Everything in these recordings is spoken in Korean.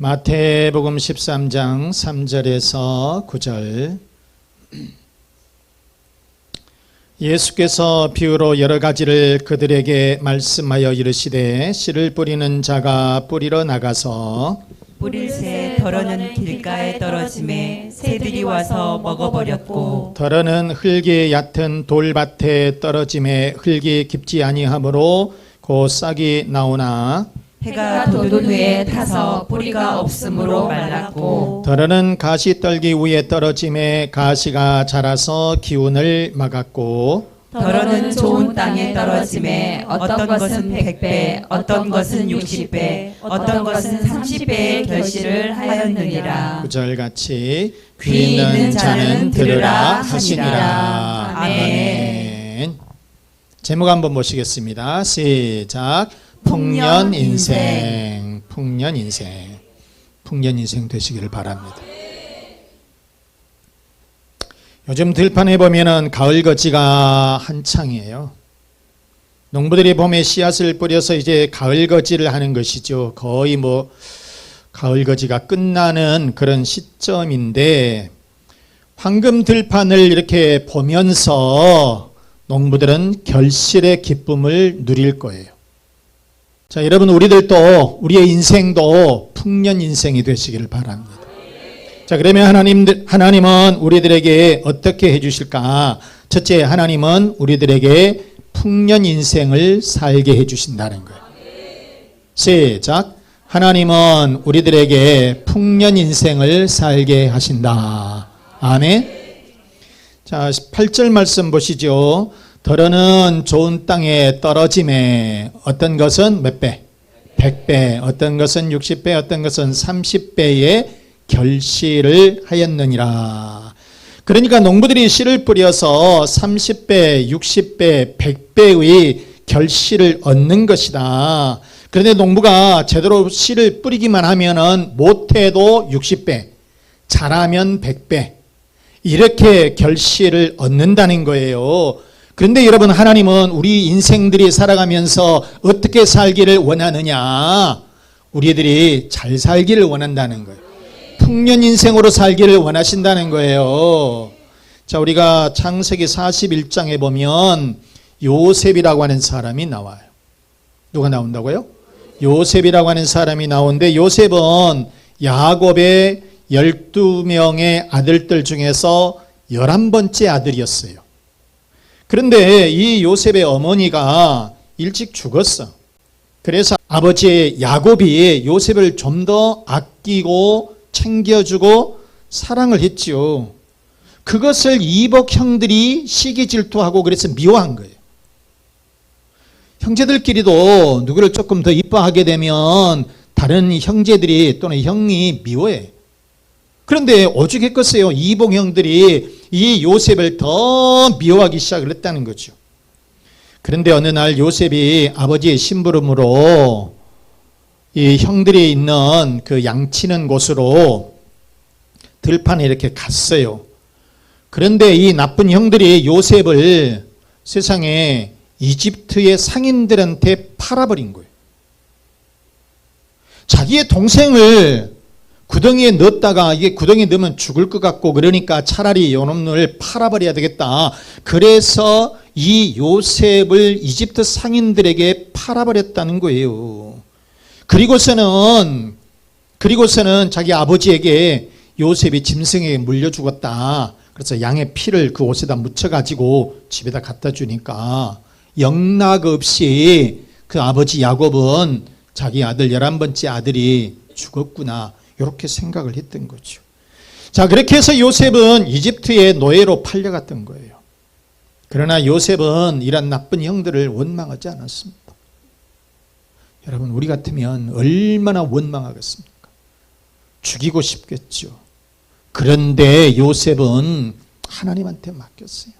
마태복음 13장 3절에서 9절. 예수께서 비유로 여러 가지를 그들에게 말씀하여 이르시되 씨를 뿌리는 자가 뿌리러 나가서 뿌릴 새 덜어는 길가에 떨어짐에 새들이 와서 먹어버렸고 덜어는 흙이 얕은 돌밭에 떨어짐에 흙이 깊지 아니하므로 곧 싹이 나오나 해가 돋은 후에 타서 뿌리가 없으므로 말랐고 덜어는 가시 떨기 위에 떨어짐에 가시가 자라서 기운을 막았고 덜어는 좋은 땅에 떨어짐에 어떤 것은 백배 어떤 것은 육십배 어떤 것은 삼십배의 결실을 하였느니라 구절 같이 귀 있는 자는 들으라 하시니라. 아멘. 제목 한번 보시겠습니다. 시작. 풍년 인생. 풍년 인생. 풍년 인생 되시기를 바랍니다. 요즘 들판에 보면은 가을 거지가 한창이에요. 농부들이 봄에 씨앗을 뿌려서 이제 가을 거지를 하는 것이죠. 거의 뭐 가을 거지가 끝나는 그런 시점인데 황금 들판을 이렇게 보면서 농부들은 결실의 기쁨을 누릴 거예요. 자, 여러분 우리들도 우리의 인생도 풍년 인생이 되시기를 바랍니다. 자, 그러면 하나님 하나님은 우리들에게 어떻게 해 주실까? 첫째, 하나님은 우리들에게 풍년 인생을 살게 해 주신다는 거예요. 시작. 하나님은 우리들에게 풍년 인생을 살게 하신다. 아멘. 자, 8절 말씀 보시죠. 덜어는 좋은 땅에 떨어짐에 어떤 것은 몇 배? 100배, 어떤 것은 60배, 어떤 것은 30배의 결실을 하였느니라. 그러니까 농부들이 씨를 뿌려서 30배, 60배, 100배의 결실을 얻는 것이다. 그런데 농부가 제대로 씨를 뿌리기만 하면은 못해도 60배, 잘하면 100배, 이렇게 결실을 얻는다는 거예요. 그런데 여러분, 하나님은 우리 인생들이 살아가면서 어떻게 살기를 원하느냐? 우리들이 잘 살기를 원한다는 거예요. 풍년 인생으로 살기를 원하신다는 거예요. 자, 우리가 창세기 41장에 보면 요셉이라고 하는 사람이 나와요. 누가 나온다고요? 요셉이라고 하는 사람이 나오는데 요셉은 야곱의 12명의 아들들 중에서 11번째 아들이었어요. 그런데 이 요셉의 어머니가 일찍 죽었어. 그래서 아버지 야곱이 요셉을 좀 더 아끼고 챙겨주고 사랑을 했지요. 그것을 이복 형들이 시기 질투하고 그래서 미워한 거예요. 형제들끼리도 누구를 조금 더 이뻐하게 되면 다른 형제들이 또는 형이 미워해. 그런데 오죽했겠어요. 이복 형들이 이 요셉을 더 미워하기 시작을 했다는 거죠. 그런데 어느 날 요셉이 아버지의 심부름으로 이 형들이 있는 그 양치는 곳으로 들판에 이렇게 갔어요. 그런데 이 나쁜 형들이 요셉을 세상에 이집트의 상인들한테 팔아버린 거예요. 자기의 동생을 구덩이에 넣었다가 이게 구덩이에 넣으면 죽을 것 같고 그러니까 차라리 요놈을 팔아버려야 되겠다. 그래서 이 요셉을 이집트 상인들에게 팔아버렸다는 거예요. 그리고서는 그리고서는 자기 아버지에게 요셉이 짐승에게 물려 죽었다. 그래서 양의 피를 그 옷에다 묻혀 가지고 집에다 갖다 주니까 영락 없이 그 아버지 야곱은 자기 아들 열한 번째 아들이 죽었구나. 이렇게 생각을 했던 거죠. 자, 그렇게 해서 요셉은 이집트의 노예로 팔려갔던 거예요. 그러나 요셉은 이런 나쁜 형들을 원망하지 않았습니다. 여러분, 우리 같으면 얼마나 원망하겠습니까? 죽이고 싶겠죠. 그런데 요셉은 하나님한테 맡겼어요.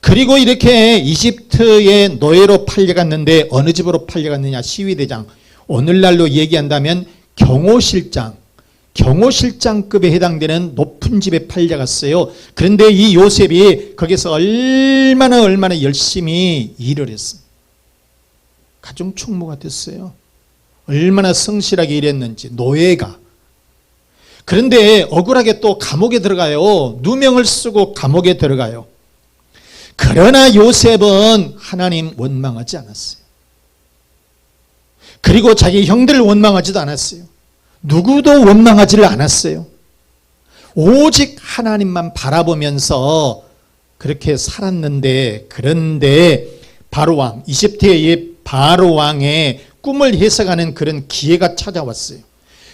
그리고 이렇게 이집트의 노예로 팔려갔는데 어느 집으로 팔려갔느냐? 시위대장. 오늘날로 얘기한다면 경호실장. 경호실장급에 해당되는 높은 집에 팔려갔어요. 그런데 이 요셉이 거기서 얼마나 얼마나 열심히 일을 했습니다. 가정 총무가 됐어요. 얼마나 성실하게 일했는지 노예가 그런데 억울하게 또 감옥에 들어가요. 누명을 쓰고 감옥에 들어가요. 그러나 요셉은 하나님 원망하지 않았어요. 그리고 자기 형들을 원망하지도 않았어요. 누구도 원망하지를 않았어요. 오직 하나님만 바라보면서 그렇게 살았는데 그런데 바로왕 이집트의 바로왕의 꿈을 해석하는 그런 기회가 찾아왔어요.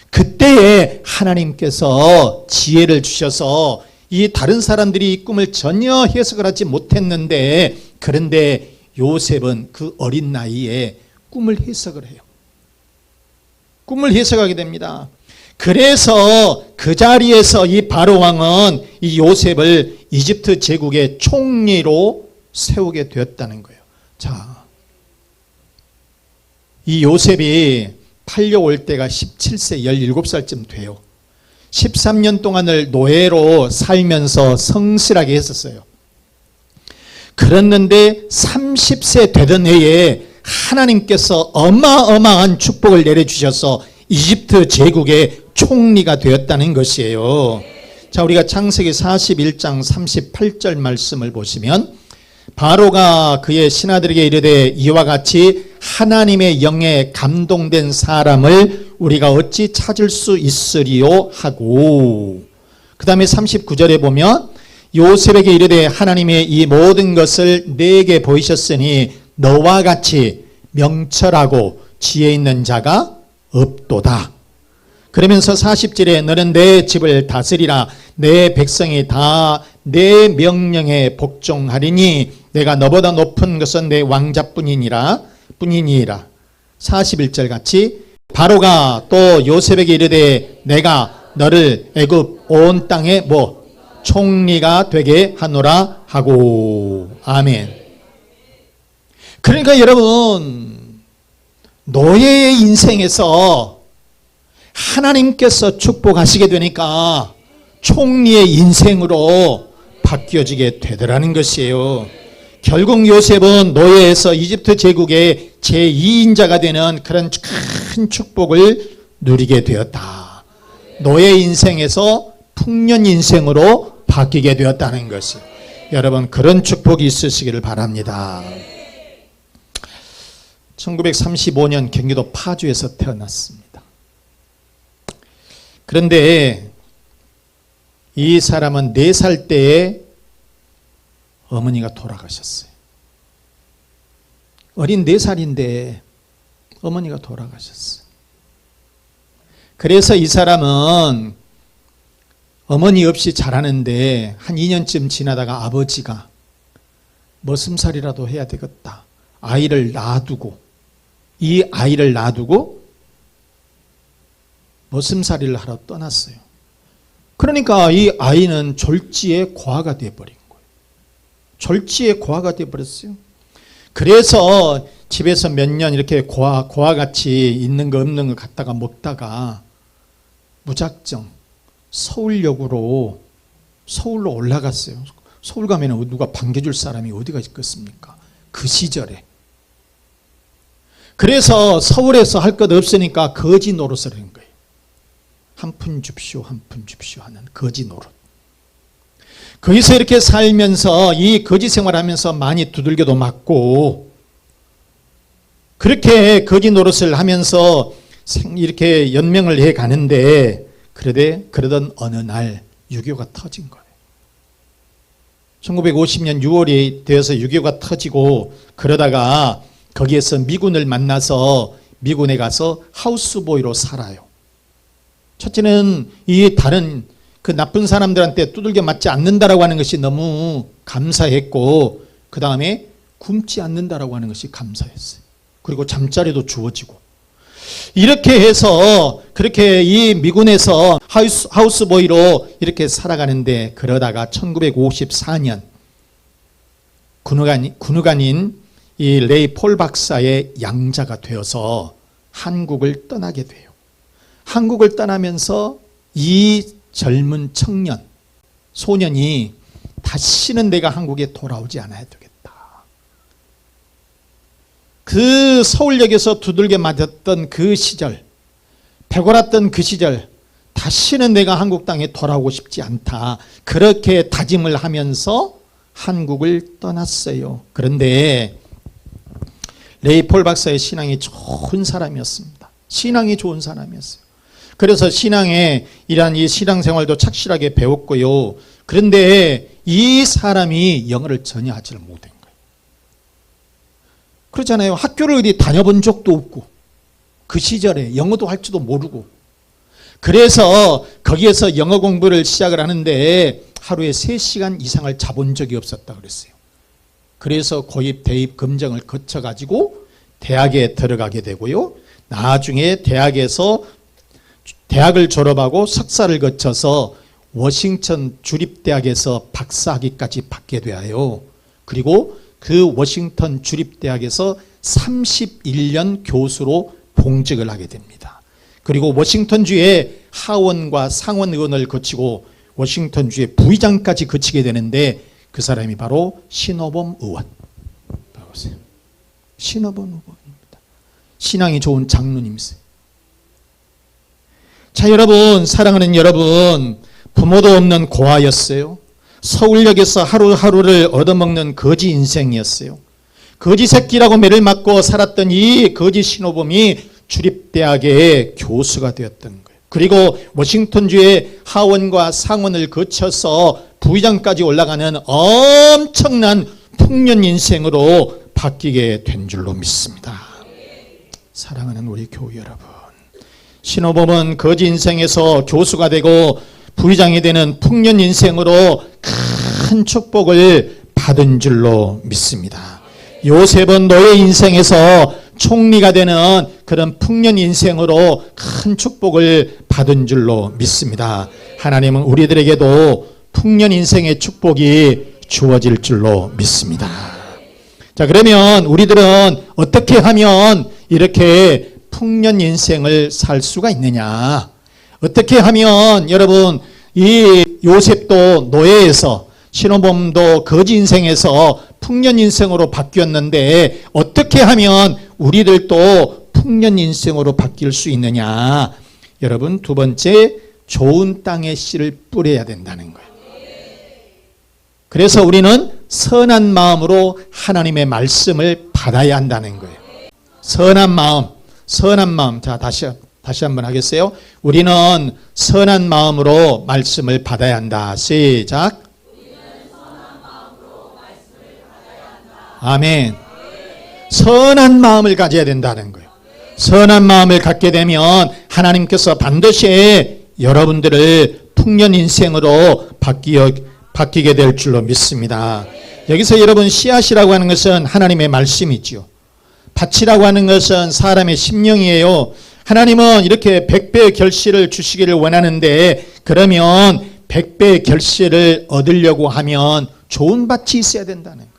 그때에 하나님께서 지혜를 주셔서 이 다른 사람들이 이 꿈을 전혀 해석을 하지 못했는데 그런데 요셉은 그 어린 나이에 꿈을 해석을 해요. 꿈을 해석하게 됩니다. 그래서 그 자리에서 이 바로 왕은 이 요셉을 이집트 제국의 총리로 세우게 되었다는 거예요. 자, 이 요셉이 팔려올 때가 17세, 17살쯤 돼요. 13년 동안을 노예로 살면서 성실하게 했었어요. 그랬는데 30세 되던 해에 하나님께서 어마어마한 축복을 내려주셔서 이집트 제국의 총리가 되었다는 것이에요. 자, 우리가 창세기 41장 38절 말씀을 보시면 바로가 그의 신하들에게 이르되 이와 같이 하나님의 영에 감동된 사람을 우리가 어찌 찾을 수 있으리요 하고 그 다음에 39절에 보면 요셉에게 이르되 하나님의 이 모든 것을 내게 보이셨으니 너와 같이 명철하고 지혜 있는 자가 없도다. 그러면서 40절에 너는 내 집을 다스리라. 내 백성이 다 내 명령에 복종하리니 내가 너보다 높은 것은 내 왕자뿐이니라 뿐이니라. 41절 같이 바로가 또 요셉에게 이르되 내가 너를 애굽 온 땅에 뭐 총리가 되게 하노라 하고. 아멘 그러니까 여러분 노예의 인생에서 하나님께서 축복하시게 되니까 총리의 인생으로 바뀌어지게 되더라는 것이에요. 결국 요셉은 노예에서 이집트 제국의 제2인자가 되는 그런 큰 축복을 누리게 되었다. 노예 인생에서 풍년 인생으로 바뀌게 되었다는 것이 여러분 그런 축복이 있으시기를 바랍니다. 1935년 경기도 파주에서 태어났습니다. 그런데 이 사람은 4살 때에 어머니가 돌아가셨어요. 어린 4살인데 어머니가 돌아가셨어요. 그래서 이 사람은 어머니 없이 자라는데 한 2년쯤 지나다가 아버지가 머슴살이라도 해야 되겠다. 아이를 놔두고 이 아이를 놔두고 머슴살이를 하러 떠났어요. 그러니까 이 아이는 졸지에 고아가 되어버린 거예요. 졸지에 고아가 되어버렸어요. 그래서 집에서 몇 년 이렇게 고아, 고아같이 있는 거 없는 거 갖다가 먹다가 무작정 서울역으로 서울로 올라갔어요. 서울 가면 누가 반겨줄 사람이 어디가 있겠습니까? 그 시절에. 그래서 서울에서 할 것 없으니까 거지 노릇을 한 거예요. 한 푼 줍쇼, 한 푼 줍쇼 하는 거지 노릇. 거기서 이렇게 살면서 이 거지 생활하면서 많이 두들겨도 맞고 그렇게 거지 노릇을 하면서 이렇게 연명을 해 가는데 그러되 그러던 어느 날 유교가 터진 거예요. 1950년 6월이 되어서 6.25가 터지고 그러다가 거기에서 미군을 만나서 미군에 가서 하우스보이로 살아요. 첫째는 이 다른 그 나쁜 사람들한테 두들겨 맞지 않는다라고 하는 것이 너무 감사했고 그 다음에 굶지 않는다라고 하는 것이 감사했어요. 그리고 잠자리도 주어지고 이렇게 해서 그렇게 이 미군에서 하우스, 하우스보이로 이렇게 살아가는데 그러다가 1954년 군우관, 군우관인 이 레이 폴 박사의 양자가 되어서 한국을 떠나게 돼요. 한국을 떠나면서 이 젊은 청년, 소년이 다시는 내가 한국에 돌아오지 않아야 되겠다. 그 서울역에서 두들겨 맞았던 그 시절, 배골았던 그 시절, 다시는 내가 한국 땅에 돌아오고 싶지 않다. 그렇게 다짐을 하면서 한국을 떠났어요. 그런데 레이폴 박사의 신앙이 좋은 사람이었습니다. 신앙이 좋은 사람이었어요. 그래서 신앙에 이러한 이 신앙생활도 착실하게 배웠고요. 그런데 이 사람이 영어를 전혀 하지를 못한 거예요. 그렇잖아요. 학교를 어디 다녀본 적도 없고 그 시절에 영어도 할 줄도 모르고 그래서 거기에서 영어 공부를 시작을 하는데 하루에 3시간 이상을 자본 적이 없었다 그랬어요. 그래서 고입 대입 검정을 거쳐 가지고 대학에 들어가게 되고요. 나중에 대학에서 대학을 졸업하고 석사를 거쳐서 워싱턴 주립대학에서 박사학위까지 받게 되어요. 그리고 그 워싱턴 주립대학에서 31년 교수로 봉직을 하게 됩니다. 그리고 워싱턴주의 하원과 상원 의원을 거치고 워싱턴주의 부의장까지 거치게 되는데 그 사람이 바로 신호범 의원. 보세요. 신호범 의원입니다. 신앙이 좋은 장로님이세요. 자, 여러분, 사랑하는 여러분, 부모도 없는 고아였어요. 서울역에서 하루하루를 얻어먹는 거지 인생이었어요. 거지 새끼라고 매를 맞고 살았던 이 거지 신호범이 주립대학의 교수가 되었던 거예요. 그리고 워싱턴주의 하원과 상원을 거쳐서 부의장까지 올라가는 엄청난 풍년 인생으로 바뀌게 된 줄로 믿습니다. 사랑하는 우리 교우 여러분. 신호범은 거지 인생에서 교수가 되고 부의장이 되는 풍년 인생으로 큰 축복을 받은 줄로 믿습니다. 요셉은 노예 인생에서 총리가 되는 그런 풍년 인생으로 큰 축복을 받은 줄로 믿습니다. 하나님은 우리들에게도 풍년 인생의 축복이 주어질 줄로 믿습니다. 자, 그러면 우리들은 어떻게 하면 이렇게 풍년 인생을 살 수가 있느냐? 어떻게 하면 여러분 이 요셉도 노예에서 신호범도 거지 인생에서 풍년 인생으로 바뀌었는데 어떻게 하면 우리들도 풍년 인생으로 바뀔 수 있느냐? 여러분 두 번째 좋은 땅의 씨를 뿌려야 된다는 거예요. 그래서 우리는 선한 마음으로 하나님의 말씀을 받아야 한다는 거예요. 선한 마음, 선한 마음. 자, 다시 다시 한번 하겠어요? 우리는 선한 마음으로 말씀을 받아야 한다. 시작. 아멘. 선한 마음을 가져야 된다는 거예요. 선한 마음을 갖게 되면 하나님께서 반드시 여러분들을 풍년 인생으로 바뀌어, 바뀌게 될 줄로 믿습니다. 여기서 여러분 씨앗이라고 하는 것은 하나님의 말씀이지요. 밭이라고 하는 것은 사람의 심령이에요. 하나님은 이렇게 백배의 결실을 주시기를 원하는데 그러면 백배의 결실을 얻으려고 하면 좋은 밭이 있어야 된다는 거예요.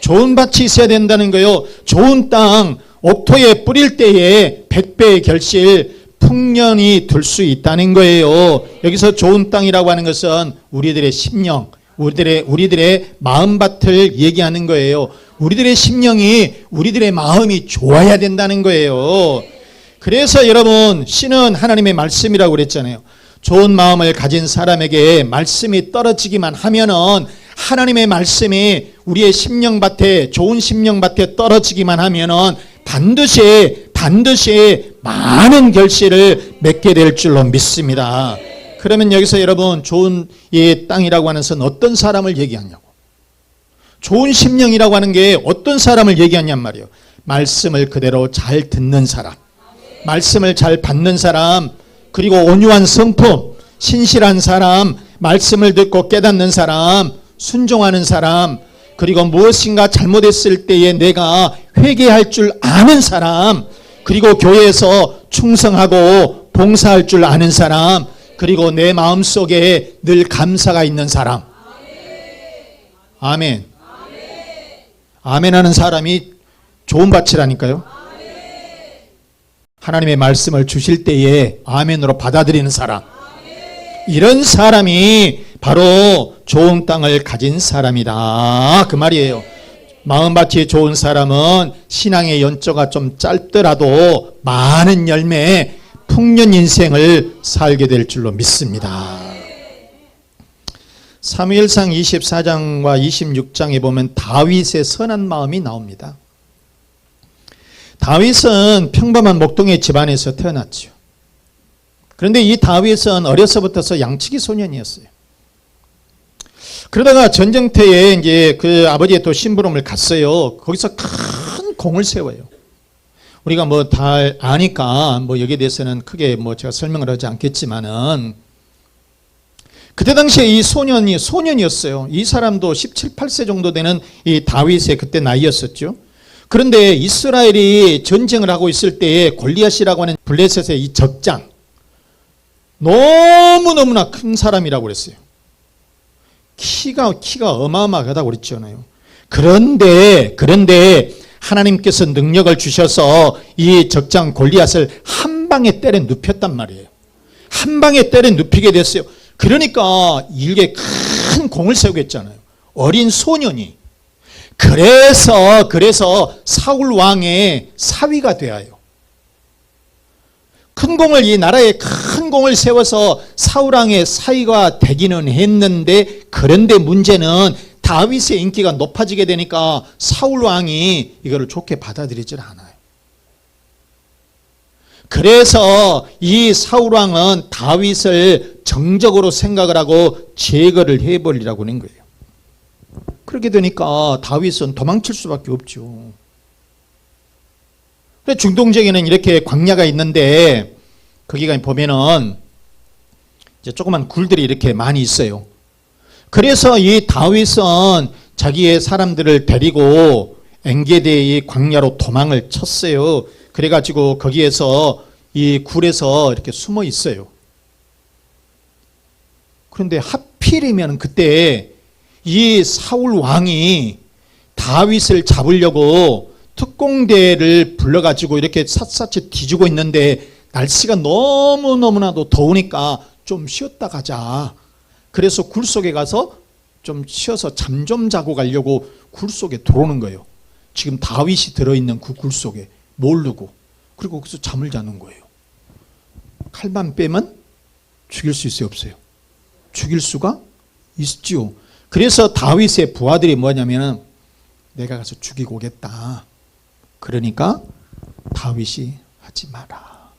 좋은 밭이 있어야 된다는 거예요. 좋은 땅, 옥토에 뿌릴 때에 백배의 결실, 풍년이 들수 있다는 거예요. 여기서 좋은 땅이라고 하는 것은 우리들의 심령, 우리들의 우리들의 마음밭을 얘기하는 거예요. 우리들의 심령이 우리들의 마음이 좋아야 된다는 거예요. 그래서 여러분 씨는 하나님의 말씀이라고 그랬잖아요. 좋은 마음을 가진 사람에게 말씀이 떨어지기만 하면은 하나님의 말씀이 우리의 심령밭에 좋은 심령밭에 떨어지기만 하면은 반드시 반드시 많은 결실을 맺게 될 줄로 믿습니다. 그러면 여기서 여러분 좋은 이 땅이라고 하는 것은 어떤 사람을 얘기하냐고. 좋은 심령이라고 하는 게 어떤 사람을 얘기하냔 말이에요. 말씀을 그대로 잘 듣는 사람. 말씀을 잘 받는 사람, 그리고 온유한 성품, 신실한 사람, 말씀을 듣고 깨닫는 사람, 순종하는 사람, 그리고 무엇인가 잘못했을 때에 내가 회개할 줄 아는 사람, 그리고 교회에서 충성하고 봉사할 줄 아는 사람, 그리고 내 마음 속에 늘 감사가 있는 사람. 아멘. 아멘 하는 사람이 좋은 밭이라니까요. 하나님의 말씀을 주실 때에 아멘으로 받아들이는 사람. 이런 사람이 바로 좋은 땅을 가진 사람이다. 그 말이에요. 마음밭이 좋은 사람은 신앙의 연조가 좀 짧더라도 많은 열매, 풍년 인생을 살게 될 줄로 믿습니다. 사무엘상 24장과 26장에 보면 다윗의 선한 마음이 나옵니다. 다윗은 평범한 목동의 집안에서 태어났죠. 그런데 이 다윗은 어려서부터 양치기 소년이었어요. 그러다가 전쟁터에 이제 그 아버지의 또 심부름을 갔어요. 거기서 큰 공을 세워요. 우리가 뭐 다 아니까 뭐 여기에 대해서는 크게 뭐 제가 설명을 하지 않겠지만은 그때 당시에 이 소년이 소년이었어요. 이 사람도 17, 8세 정도 되는 이 다윗의 그때 나이였었죠. 그런데 이스라엘이 전쟁을 하고 있을 때에 골리앗이라고 하는 블레셋의 이 적장 너무너무나 큰 사람이라고 그랬어요. 키가 키가 어마어마하다고 그랬잖아요. 그런데 그런데 하나님께서 능력을 주셔서 이 적장 골리앗을 한 방에 때려 눕혔단 말이에요. 한 방에 때려 눕히게 됐어요. 그러니까 일개 큰 공을 세우겠잖아요. 어린 소년이. 그래서 그래서 사울 왕의 사위가 되어요. 큰 공을 이 나라에 큰 공을 세워서 사울 왕의 사위가 되기는 했는데 그런데 문제는 다윗의 인기가 높아지게 되니까 사울 왕이 이거를 좋게 받아들이질 않아요. 그래서 이 사울 왕은 다윗을 정적으로 생각을 하고 제거를 해버리라고 하는 거예요. 그렇게 되니까 다윗은 도망칠 수밖에 없죠. 근데 중동 지역에는 이렇게 광야가 있는데 거기가 보면은 이제 조그만 굴들이 이렇게 많이 있어요. 그래서 이 다윗은 자기의 사람들을 데리고 엔게데의 광야로 도망을 쳤어요. 그래가지고 거기에서 이 굴에서 이렇게 숨어 있어요. 그런데 하필이면 그때 이 사울 왕이 다윗을 잡으려고 특공대를 불러가지고 이렇게 샅샅이 뒤지고 있는데 날씨가 너무너무나도 더우니까 좀 쉬었다 가자. 그래서 굴 속에 가서 좀 쉬어서 잠 좀 자고 가려고 굴 속에 들어오는 거예요. 지금 다윗이 들어있는 그 굴 속에 모르고 그리고 거기서 잠을 자는 거예요. 칼만 빼면 죽일 수 있어요 없어요? 죽일 수가 있지요. 그래서 다윗의 부하들이 뭐냐면은 내가 가서 죽이고 오겠다. 그러니까 다윗이 하지 마라.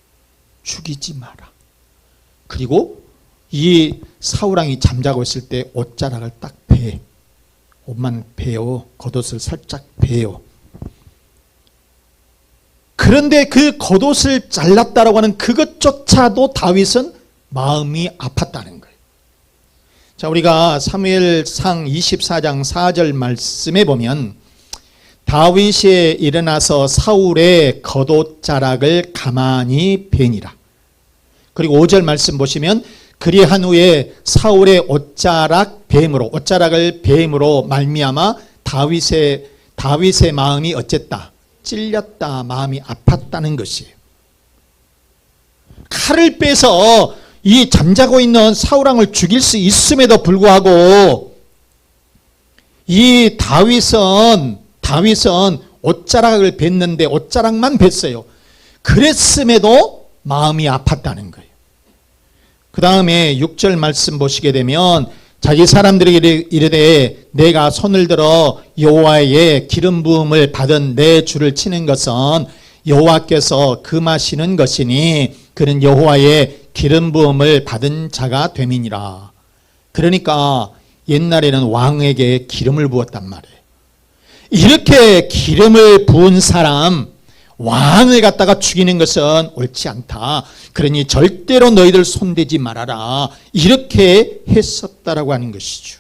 죽이지 마라. 그리고 이 사우랑이 잠자고 있을 때 옷자락을 딱 베. 옷만 베어 겉옷을 살짝 베어. 그런데 그 겉옷을 잘랐다라고 하는 그것조차도 다윗은 마음이 아팠다는 거예요. 자, 우리가 사무엘상 24장 4절 말씀에 보면 다윗이 일어나서 사울의 겉옷자락을 가만히 베니라. 그리고 5절 말씀 보시면 그리한 후에 사울의 옷자락 뱀으로 옷자락을 뱀으로 말미암아 다윗의 다윗의 마음이 어쨌다 찔렸다 마음이 아팠다는 것이에요. 칼을 빼서 이 잠자고 있는 사울왕을 죽일 수 있음에도 불구하고 이 다윗은 다윗은 옷자락을 뱉는데 옷자락만 뱉어요. 그랬음에도 마음이 아팠다는 거예요. 그 다음에 6절 말씀 보시게 되면 자기 사람들에게 이르되 내가 손을 들어 여호와의 기름 부음을 받은 내 주를 치는 것은 여호와께서 금하시는 것이니 그는 여호와의 기름 부음을 받은 자가 됨이니라. 그러니까 옛날에는 왕에게 기름을 부었단 말이에요. 이렇게 기름을 부은 사람 왕을 갖다가 죽이는 것은 옳지 않다. 그러니 절대로 너희들 손대지 말아라. 이렇게 했었다라고 하는 것이죠.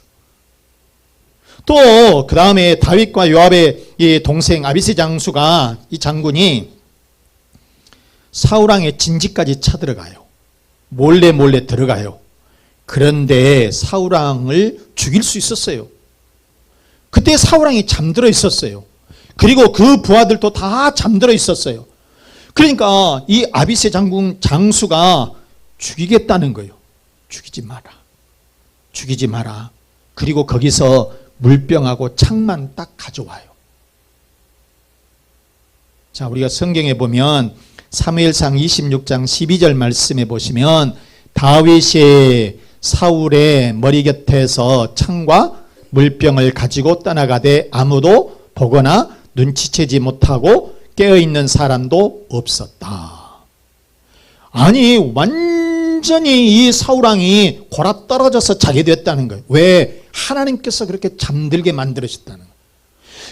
또 그 다음에 다윗과 요압의 이 동생 아비스 장수가 이 장군이 사울왕의 진지까지 쳐들어가요. 몰래 몰래 들어가요. 그런데 사울왕을 죽일 수 있었어요. 그때 사울왕이 잠들어 있었어요. 그리고 그 부하들도 다 잠들어 있었어요. 그러니까 이 아비세 장군 장수가 죽이겠다는 거예요. 죽이지 마라. 죽이지 마라. 그리고 거기서 물병하고 창만 딱 가져와요. 자, 우리가 성경에 보면 사무엘상 26장 12절 말씀에 보시면 다윗이 사울의 머리 곁에서 창과 물병을 가지고 떠나가되 아무도 보거나 눈치채지 못하고 깨어 있는 사람도 없었다. 아니 완전히 이 사울왕이 골아 떨어져서 자게 되었다는 거예요. 왜 하나님께서 그렇게 잠들게 만들으셨다는 거예요.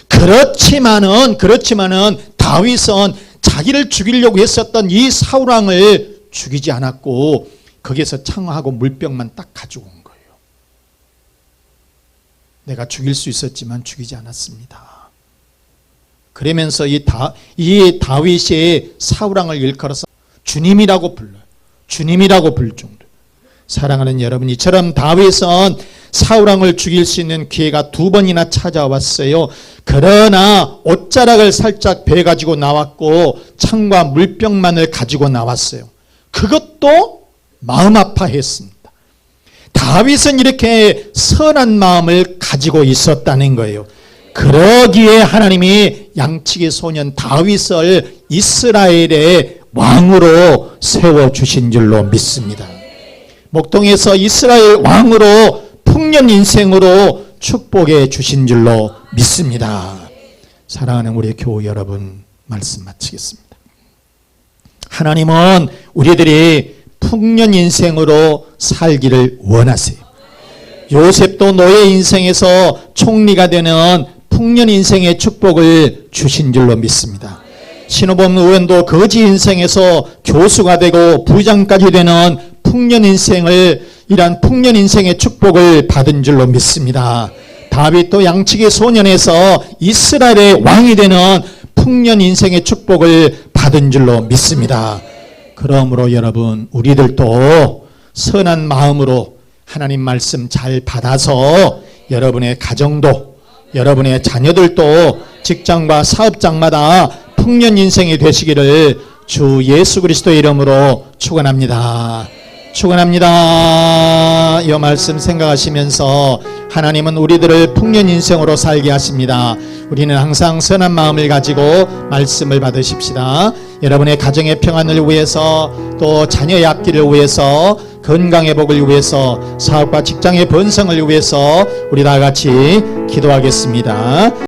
그렇지만은 그렇지만은 다윗은 자기를 죽이려고 했었던 이 사울왕을 죽이지 않았고 거기에서 창하고 물병만 딱 가지고 온 거예요. 내가 죽일 수 있었지만 죽이지 않았습니다. 그러면서 이, 다, 이 다윗이 사울왕을 일컬어서 주님이라고 불러요. 주님이라고 부를 정도. 사랑하는 여러분, 이처럼 다윗은 사울왕을 죽일 수 있는 기회가 두 번이나 찾아왔어요. 그러나 옷자락을 살짝 베 가지고 나왔고 창과 물병만을 가지고 나왔어요. 그것도 마음 아파했습니다. 다윗은 이렇게 선한 마음을 가지고 있었다는 거예요. 그러기에 하나님이 양치기 소년 다윗을 이스라엘의 왕으로 세워 주신 줄로 믿습니다. 목동에서 이스라엘 왕으로 풍년 인생으로 축복해 주신 줄로 믿습니다. 사랑하는 우리 교우 여러분 말씀 마치겠습니다. 하나님은 우리들이 풍년 인생으로 살기를 원하세요. 요셉도 노예 인생에서 총리가 되는 풍년 인생의 축복을 주신 줄로 믿습니다. 신호범 의원도 거지 인생에서 교수가 되고 부장까지 되는 풍년 인생을 이란 풍년 인생의 축복을 받은 줄로 믿습니다. 다윗도 양치기 소년에서 이스라엘의 왕이 되는 풍년 인생의 축복을 받은 줄로 믿습니다. 그러므로 여러분 우리들도 선한 마음으로 하나님 말씀 잘 받아서 여러분의 가정도 여러분의 자녀들도 직장과 사업장마다 풍년 인생이 되시기를 주 예수 그리스도의 이름으로 축원합니다. 축원합니다. 이 말씀 생각하시면서 하나님은 우리들을 풍년 인생으로 살게 하십니다. 우리는 항상 선한 마음을 가지고 말씀을 받으십시다. 여러분의 가정의 평안을 위해서 또 자녀의 앞길을 위해서 건강의 복을 위해서 사업과 직장의 번성을 위해서 우리 다 같이 기도하겠습니다.